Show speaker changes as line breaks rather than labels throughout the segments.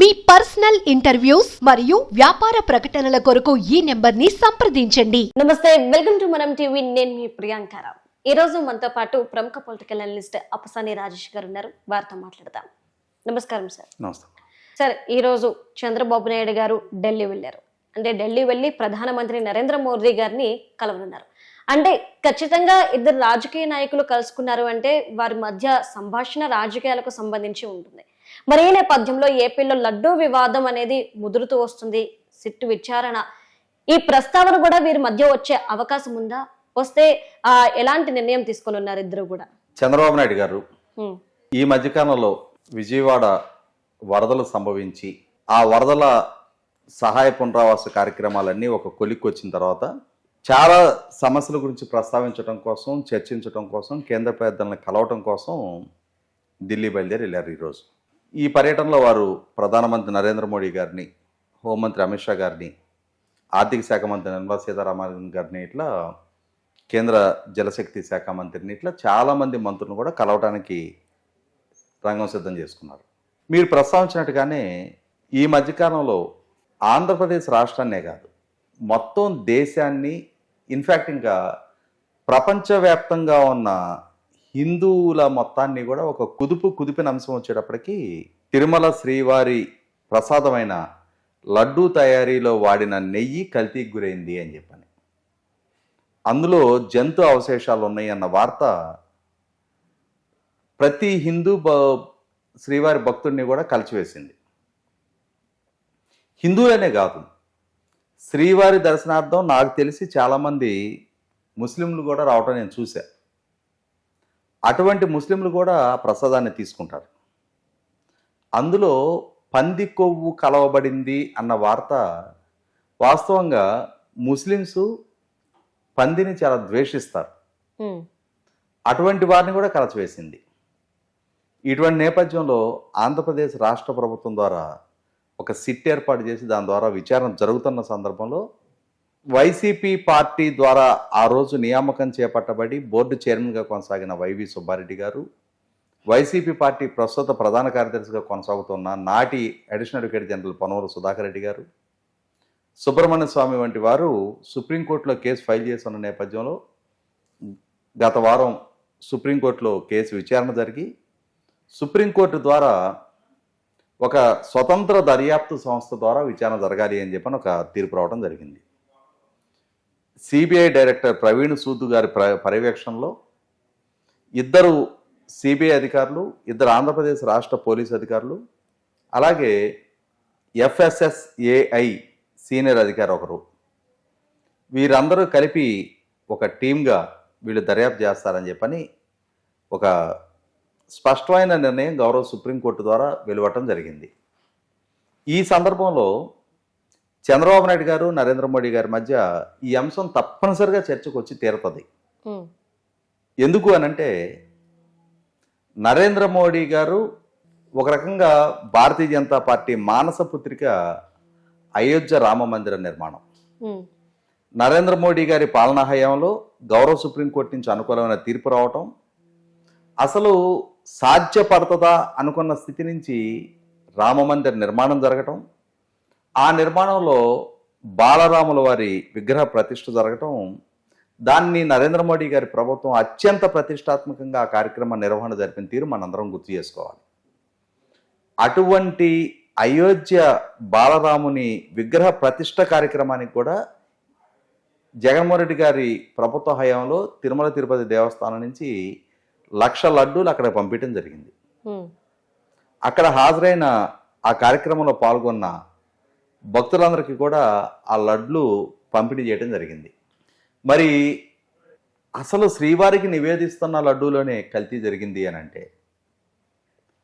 మీ personal interviews మరియు వ్యాపార ప్రకటనల కొరకు ఈ నెంబర్ని సంప్రదించండి.
నమస్తే వెల్కమ్ టు మనం టీవీ. నేను మీ ప్రియాంకారావు ఈ రోజు మనతో పాటు ప్రముఖ పొలిటికల్ అనలిస్ట్ అప్పసాని రాజేష్ గారు ఉన్నారు. వారితో మాట్లాడదాం. నమస్కారం సార్.
నమస్తే.
సార్ ఈ రోజు చంద్రబాబు నాయుడు గారు ఢిల్లీ వెళ్ళారు. అంటే ఢిల్లీ వెళ్ళి ప్రధానమంత్రి నరేంద్ర మోదీ గారిని కలవనున్నారు. అంటే ఖచ్చితంగా ఇద్దరు రాజకీయ నాయకులు కలుసుకున్నారు అంటే వారి మధ్య సంభాషణ రాజకీయాలకు సంబంధించి ఉంటుంది. మరి ఈ నేపథ్యంలో ఏపీలో లడ్డూ వివాదం అనేది ముదురుతూ వస్తుంది. సిట్టు విచారణ. ఈ ప్రస్తావన కూడా వీరి మధ్య వచ్చే అవకాశం ఉందా? వస్తే ఎలాంటి నిర్ణయం తీసుకొని ఉన్నారు ఇద్దరు కూడా?
చంద్రబాబు నాయుడు గారు. ఈ మధ్యకాలంలో విజయవాడ వరదలు సంభవించి ఆ వరదల సహాయ పునరావాస కార్యక్రమాలన్నీ ఒక కొలిక్కి వచ్చిన తర్వాత చాలా సమస్యల గురించి ప్రస్తావించడం కోసం చర్చించడం కోసం కేంద్ర పెద్దలను కలవటం కోసం ఢిల్లీ బయలుదేరి వెళ్ళారు ఈరోజు. ఈ పర్యటనలో వారు ప్రధానమంత్రి నరేంద్ర మోడీ గారిని హోంమంత్రి అమిత్ షా గారిని ఆర్థిక శాఖ మంత్రి నిర్మలా సీతారామన్ గారిని ఇట్లా కేంద్ర జలశక్తి శాఖ మంత్రిని ఇట్లా చాలామంది మంత్రులను కూడా కలవడానికి రంగం సిద్ధం చేసుకున్నారు. మీరు ప్రస్తావించినట్టుగానే ఈ మధ్యకాలంలో ఆంధ్రప్రదేశ్ రాష్ట్రాన్నే కాదు మొత్తం దేశాన్ని ఇన్ఫ్యాక్ట్ ఇంకా ప్రపంచవ్యాప్తంగా ఉన్న హిందువుల మొత్తాన్ని కూడా ఒక కుదుపు కుదిపిన అంశం వచ్చేటప్పటికి తిరుమల శ్రీవారి ప్రసాదమైన లడ్డూ తయారీలో వాడిన నెయ్యి కల్తీకి గురైంది అని చెప్పని. అందులో జంతు అవశేషాలు ఉన్నాయి అన్న వార్త ప్రతి హిందూ బ శ్రీవారి భక్తుడిని కూడా కలిచివేసింది హిందువులనే కాదు. శ్రీవారి దర్శనార్థం నాకు తెలిసి చాలామంది ముస్లింలు కూడా రావటం నేను చూశాను అటువంటి ముస్లింలు కూడా ప్రసాదాన్ని తీసుకుంటారు. అందులో పంది కొవ్వు కలవబడింది అన్న వార్త వాస్తవంగా ముస్లిమ్స్ పందిని చాలా ద్వేషిస్తారు. అటువంటి వారిని కూడా కలచివేసింది. ఇటువంటి నేపథ్యంలో ఆంధ్రప్రదేశ్ రాష్ట్ర ప్రభుత్వం ద్వారా ఒక సిట్ ఏర్పాటు చేసి దాని ద్వారా విచారణ జరుగుతున్న సందర్భంలో వైసీపీ పార్టీ ద్వారా ఆ రోజు నియామకం చేపట్టబడి బోర్డు చైర్మన్గా కొనసాగిన వైవి సుబ్బారెడ్డి గారు వైసీపీ పార్టీ ప్రస్తుత ప్రధాన కార్యదర్శిగా కొనసాగుతున్న నాటి additional advocate general Ponavaru Sudhakar Reddy గారు సుబ్రహ్మణ్య స్వామి వంటి వారు సుప్రీంకోర్టులో కేసు ఫైల్ చేస్తున్న నేపథ్యంలో గత వారం సుప్రీంకోర్టులో కేసు విచారణ జరిగి సుప్రీంకోర్టు ద్వారా ఒక స్వతంత్ర దర్యాప్తు సంస్థ ద్వారా విచారణ జరగాలి అని చెప్పని ఒక తీర్పు రావడం జరిగింది. సిబిఐ డైరెక్టర్ ప్రవీణ్ సూద్ గారి ప్ర పర్యవేక్షణలో ఇద్దరు సిబిఐ అధికారులు ఇద్దరు ఆంధ్రప్రదేశ్ రాష్ట్ర పోలీస్ అధికారులు అలాగే ఎఫ్ఎస్ఎస్ఏఐ సీనియర్ అధికారి ఒకరు. వీరందరూ కలిపి ఒక టీమ్గా వీళ్ళు దర్యాప్తు చేస్తారని చెప్పని ఒక స్పష్టమైన నిర్ణయం గౌరవ సుప్రీంకోర్టు ద్వారా వెలువటం జరిగింది. ఈ సందర్భంలో చంద్రబాబు నాయుడు గారు నరేంద్ర మోడీ గారి మధ్య ఈ అంశం తప్పనిసరిగా చర్చకు వచ్చి తీరుతుంది. ఎందుకు అనంటే నరేంద్ర మోడీ గారు ఒక రకంగా భారతీయ జనతా పార్టీ మానస పుత్రిక అయోధ్య రామ మందిర నిర్మాణం. నరేంద్ర మోడీ గారి పాలనా హయాంలో గౌరవ సుప్రీంకోర్టు నుంచి అనుకూలమైన తీర్పు రావటం అసలు సాధ్యపడుతుందా అనుకున్న స్థితి నుంచి రామమందిర నిర్మాణం జరగటం ఆ నిర్మాణంలో బాలరాముల వారి విగ్రహ ప్రతిష్ఠ జరగటం దాన్ని నరేంద్ర మోడీ గారి ప్రభుత్వం అత్యంత ప్రతిష్టాత్మకంగా ఆ కార్యక్రమ నిర్వహణ జరిపిన తీరు మనందరం గుర్తు చేసుకోవాలి అటువంటి అయోధ్య బాలరాముని విగ్రహ ప్రతిష్ఠ కార్యక్రమానికి కూడా జగన్మోహన్ రెడ్డి గారి ప్రభుత్వ హయాంలో తిరుమల తిరుపతి దేవస్థానం నుంచి లక్ష లడ్డూలు అక్కడ పంపించడం జరిగింది. అక్కడ హాజరైన ఆ కార్యక్రమంలో పాల్గొన్న భక్తులందరికీ కూడా ఆ లడ్లు పంపిణీ చేయడం జరిగింది. మరి అసలు శ్రీవారికి నివేదిస్తున్న లడ్డూలోనే కల్తీ జరిగింది అని అంటే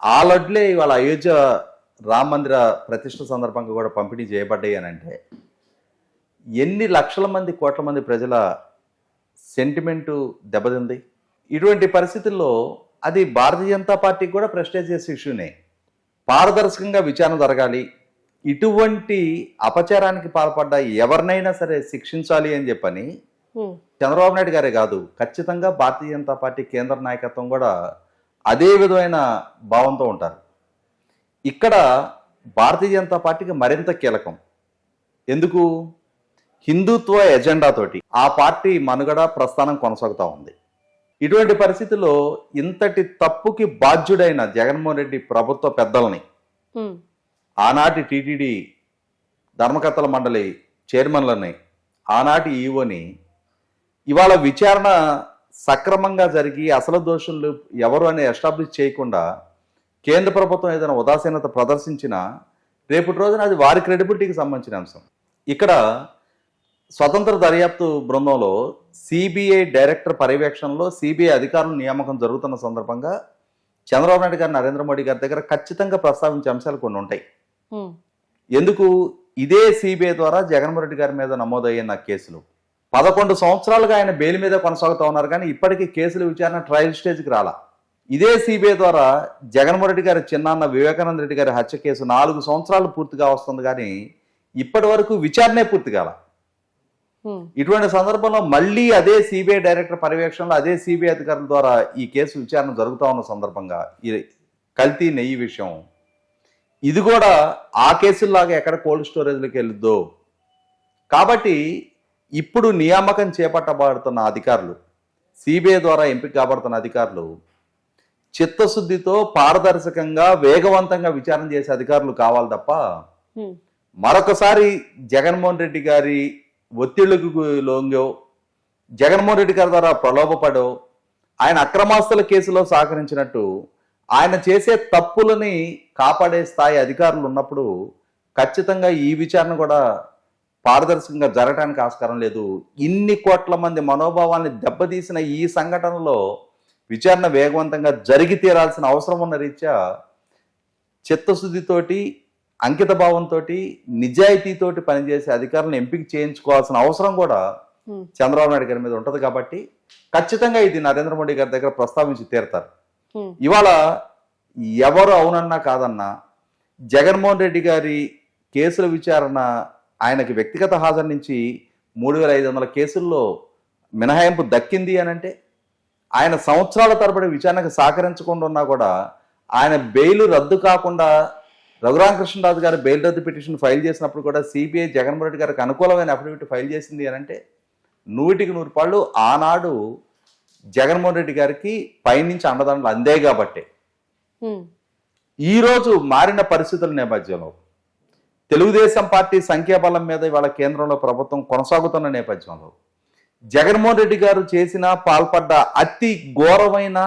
ఆ లడ్లే ఇవాళ అయోధ్య రామ మందిర ప్రతిష్ట సందర్భంగా కూడా పంపిణీ చేయబడ్డాయి అని అంటే ఎన్ని లక్షల మంది కోట్ల మంది ప్రజల సెంటిమెంటు దెబ్బతింది. ఇటువంటి పరిస్థితుల్లో అది భారతీయ జనతా పార్టీకి కూడా ప్రెస్టేజియస్ ఇష్యూనే. పారదర్శకంగా విచారణ జరగాలి. ఇటువంటి అపచారానికి పాల్పడ్డ ఎవరినైనా సరే శిక్షించాలి అని చెప్పని. చంద్రబాబు నాయుడు గారే కాదు ఖచ్చితంగా భారతీయ జనతా పార్టీ కేంద్ర నాయకత్వం కూడా అదే విధమైన భావంతో ఉంటారు. ఇక్కడ భారతీయ జనతా పార్టీకి మరింత కీలకం. ఎందుకు? హిందుత్వ ఎజెండాతోటి ఆ పార్టీ మనుగడ ప్రస్థానం కొనసాగుతూ ఉంది. ఇటువంటి పరిస్థితుల్లో ఇంతటి తప్పుకి బాధ్యుడైన జగన్మోహన్ రెడ్డి ప్రభుత్వ పెద్దల్ని ఆనాటి టీటీడీ ధర్మకర్తల మండలి చైర్మన్లని ఆనాటి ఈవోని ఇవాళ విచారణ సక్రమంగా జరిగి అసలు దోషులు ఎవరు అని ఎస్టాబ్లిష్ చేయకుండా కేంద్ర ప్రభుత్వం ఏదైనా ఉదాసీనత ప్రదర్శించినా రేపటి రోజున అది వారి క్రెడిబిలిటీకి సంబంధించిన అంశం. ఇక్కడ స్వతంత్ర దర్యాప్తు బృందంలో సిబిఐ డైరెక్టర్ పర్యవేక్షణలో సిబిఐ అధికారుల నియామకం జరుగుతున్న సందర్భంగా చంద్రబాబు నాయుడు గారు నరేంద్ర మోడీ గారి దగ్గర ఖచ్చితంగా ప్రస్తావించే అంశాలు కొన్ని ఉంటాయి. ఎందుకు ఇదే సిబిఐ ద్వారా జగన్మోహన్ రెడ్డి గారి మీద నమోదయ్యిన కేసులు? పదకొండు సంవత్సరాలుగా ఆయన బెయిల్ మీద కొనసాగుతూ ఉన్నారు కానీ ఇప్పటికీ కేసుల విచారణ ట్రయల్ స్టేజ్కి రాలా. ఇదే సిబిఐ ద్వారా జగన్మోహన్ రెడ్డి గారి చిన్నాన్న వివేకానంద రెడ్డి గారి హత్య కేసు నాలుగు సంవత్సరాలు పూర్తిగా వస్తుంది కానీ ఇప్పటి వరకు విచారణే పూర్తి కాల. ఇటువంటి సందర్భంలో మళ్ళీ అదే సిబిఐ డైరెక్టర్ పర్యవేక్షణలో అదే సిబిఐ అధికారుల ద్వారా ఈ కేసు విచారణ జరుగుతూ ఉన్న సందర్భంగా ఈ కల్తీ నెయ్యి విషయం ఇది కూడా ఆ కేసుల్లాగా ఎక్కడ కోల్డ్ స్టోరేజ్లోకి వెళ్ళొద్దు. కాబట్టి ఇప్పుడు నియామకం చేపట్టబడుతున్న అధికారులు సిబిఐ ద్వారా ఎంపిక కాబడుతున్న అధికారులు చిత్తశుద్ధితో పారదర్శకంగా వేగవంతంగా విచారణ చేసే అధికారులు కావాలి తప్ప మరొకసారి జగన్మోహన్ రెడ్డి గారి ఒత్తిళ్ళకు లొంగో జగన్మోహన్ రెడ్డి గారి ద్వారా ప్రలోభపడో ఆయన అక్రమాస్తుల కేసులో సహకరించినట్టు ఆయన చేసే తప్పులని కాపాడే స్థాయి అధికారులు ఉన్నప్పుడు ఖచ్చితంగా ఈ విచారణ కూడా పారదర్శకంగా జరగడానికి ఆస్కారం లేదు. ఇన్ని కోట్ల మంది మనోభావాల్ని దెబ్బతీసిన ఈ సంఘటనలో విచారణ వేగవంతంగా జరిగి తీరాల్సిన అవసరం ఉన్న రీత్యా చిత్తశుద్ధితోటి అంకిత భావంతో నిజాయితీతోటి పనిచేసే అధికారులను ఎంపిక చేయించుకోవాల్సిన అవసరం కూడా చంద్రబాబు నాయుడు గారి మీద ఉంటుంది కాబట్టి ఖచ్చితంగా ఇది నరేంద్ర మోడీ గారి దగ్గర ప్రస్తావించి తీరుతారు. ఇవాళ ఎవరు అవునన్నా కాదన్నా జగన్మోహన్ రెడ్డి గారి కేసుల విచారణ ఆయనకి వ్యక్తిగత హాజరు నుంచి మూడు వేల ఐదు వందల కేసుల్లో మినహాయింపు దక్కింది అని అంటే ఆయన సంవత్సరాల తరబడి విచారణకు సహకరించకుండా ఉన్నా కూడా ఆయన బెయిల్ రద్దు కాకుండా రఘురామకృష్ణరాజు గారు బెయిల్ రద్దు పిటిషన్ ఫైల్ చేసినప్పుడు కూడా సిబిఐ జగన్మోహన్ రెడ్డి గారికి అనుకూలమైన అఫిడవిట్ ఫైల్ చేసింది అని అంటే నూటికి నూరు పాళ్ళు ఆనాడు జగన్మోహన్ రెడ్డి గారికి పైనుంచి అండదండలు అందే కాబట్టే. ఈరోజు మారిన పరిస్థితుల నేపథ్యంలో తెలుగుదేశం పార్టీ సంఖ్యాబలం మీద ఇవాళ కేంద్రంలో ప్రభుత్వం కొనసాగుతున్న నేపథ్యంలో జగన్మోహన్ రెడ్డి గారు చేసిన పాల్పడ్డ అతి ఘోరమైన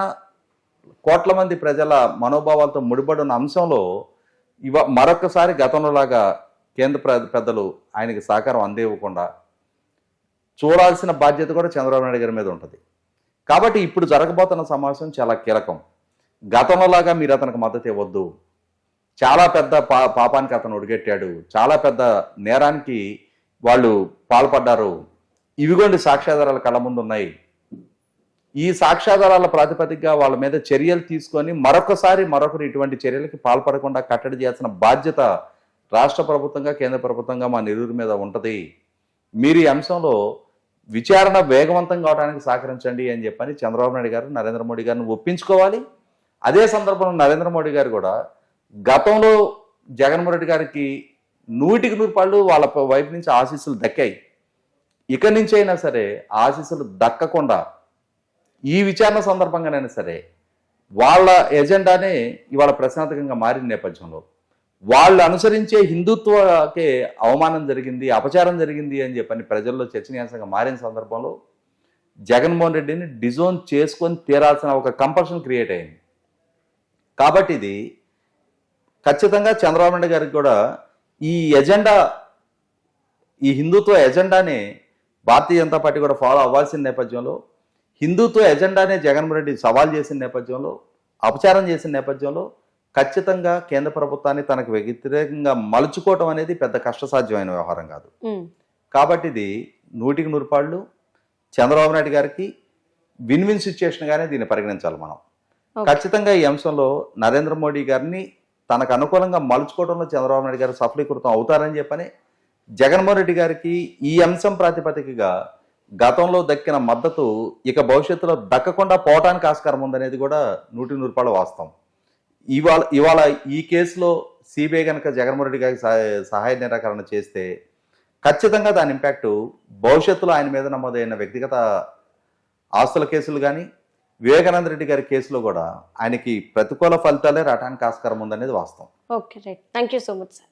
కోట్ల మంది ప్రజల మనోభావాలతో ముడిపడి ఉన్న అంశంలో ఇవ మరొకసారి గతంలో లాగా కేంద్ర ప్ర- పెద్దలు ఆయనకి సహకారం అందివ్వకుండా చూడాల్సిన బాధ్యత కూడా చంద్రబాబు నాయుడు గారి మీద ఉంటుంది. కాబట్టి ఇప్పుడు జరగబోతున్న సమావేశం చాలా కీలకం. గతంలోలాగా మీరు అతనికి మద్దతు ఇవ్వద్దు. చాలా పెద్ద పా పాపానికి అతను ఒడిగట్టాడు. చాలా పెద్ద నేరానికి వాళ్ళు పాల్పడ్డారు. ఇవిగోండి సాక్ష్యాధారాలు కళ్ళ ముందు ఉన్నాయి ఈ సాక్ష్యాధారాల ప్రాతిపదికగా వాళ్ళ మీద చర్యలు తీసుకొని మరొకసారి మరొకరు ఇటువంటి చర్యలకి పాల్పడకుండా కట్టడి చేయాల్సిన బాధ్యత రాష్ట్ర ప్రభుత్వంగా కేంద్ర ప్రభుత్వంగా మా నిరువురి మీద ఉంటుంది. మీరు ఈ అంశంలో విచారణ వేగవంతం కావడానికి సహకరించండి అని చెప్పని చంద్రబాబు నాయుడు గారు నరేంద్ర మోడీ గారిని ఒప్పించుకోవాలి. అదే సందర్భంలో నరేంద్ర మోడీ గారు కూడా గతంలో జగన్మోహన్ రెడ్డి గారికి నూటికి నూరు పాళ్ళు వాళ్ళ వైపు నుంచి ఆశీస్సులు దక్కాయి. ఇక నుంచి అయినా సరే ఆశీస్సులు దక్కకుండా ఈ విచారణ సందర్భంగానైనా సరే వాళ్ళ ఎజెండానే ఇవాళ ప్రశాంతకంగా మారిన నేపథ్యంలో వాళ్ళు అనుసరించే హిందుత్వకే అవమానం జరిగింది అపచారం జరిగింది అని చెప్పని ప్రజల్లో చర్చనీయాంశంగా మారిన సందర్భంలో జగన్మోహన్ రెడ్డిని డిజోన్ చేసుకొని తీరాల్సిన ఒక కంపల్షన్ క్రియేట్ అయింది. కాబట్టి ఇది ఖచ్చితంగా చంద్రబాబు నాయుడు గారికి కూడా ఈ ఎజెండా ఈ హిందుత్వ ఎజెండానే భారతీయ జనతా పార్టీ కూడా ఫాలో అవ్వాల్సిన నేపథ్యంలో హిందుత్వ ఎజెండానే జగన్మోహన్ రెడ్డి సవాల్ చేసిన నేపథ్యంలో అపచారం చేసిన నేపథ్యంలో ఖచ్చితంగా కేంద్ర ప్రభుత్వాన్ని తనకు వ్యతిరేకంగా మలుచుకోవటం అనేది పెద్ద కష్టసాధ్యమైన వ్యవహారం కాదు. కాబట్టి ఇది నూటికి నూరు పాళ్ళు చంద్రబాబు నాయుడు గారికి విన్ విన్ సిచ్యుయేషన్గానే దీన్ని పరిగణించాలి మనం. ఖచ్చితంగా ఈ అంశంలో నరేంద్ర మోడీ గారిని తనకు అనుకూలంగా మలుచుకోవడంలో చంద్రబాబు నాయుడు గారు సఫలీకృతం అవుతారని చెప్పని జగన్మోహన్ రెడ్డి గారికి ఈ అంశం ప్రాతిపదికగా గతంలో దక్కిన మద్దతు ఇక భవిష్యత్తులో దక్కకుండా పోవటానికి ఆస్కారం ఉందనేది కూడా నూటి నూరు రూపాయల వాస్తవం. ఇవాళ ఇవాళ ఈ కేసులో సిబిఐ కనుక జగన్మోహన్ రెడ్డి గారికి సహాయ- సహాయ నిరాకరణ చేస్తే ఖచ్చితంగా దాని ఇంపాక్ట్ భవిష్యత్తులో ఆయన మీద నమోదైన వ్యక్తిగత ఆస్తుల కేసులు కానీ వివేకానంద రెడ్డి గారి కేసులో కూడా ఆయనకి ప్రతికూల ఫలితాలే రావడానికి ఆస్కారం ఉందనేది వాస్తవం.
Okay right. Thank you so much sir.